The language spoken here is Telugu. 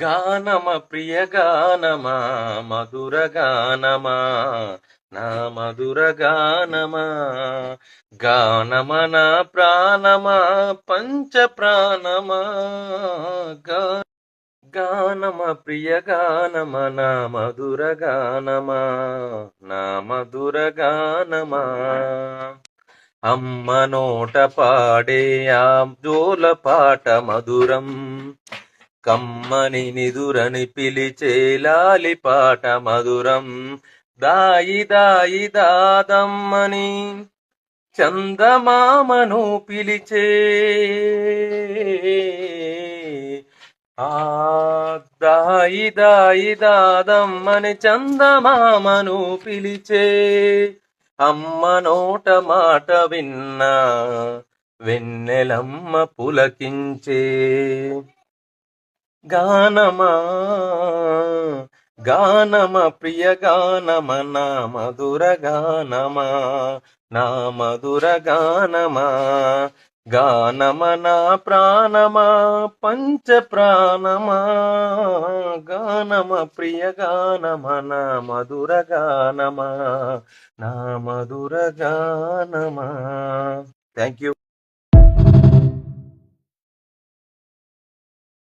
గానమ ప్రియ గానమా మధుర గానమా నా మధుర గానమా గానమ నా ప్రాణమా పంచ ప్రాణమా గానమ ప్రియ గానమ నా మధుర గానమా నా మధుర గానమా. అమ్మ నోట పాడే ఆ జోల పాట మధురం కమ్మని నిదురని పిలిచేలాలి పాట మధురం. దాయి దాయి దాదమ్మని చందమామను పిలిచే ఆ దాయి దాయి దాదమ్మని చందమామను పిలిచే అమ్మ నోట మాట విన్నా వెన్నెలమ్మ పులకించే. గానమా? గానమ ప్రియ గానమ నా మధుర గానమా? నా మధుర గానమా? గానమ నా ప్రాణమా పంచ ప్రాణమా? గానమ ప్రియ గానమ నా మధుర గానమా? నా మధుర గానమా? Thank you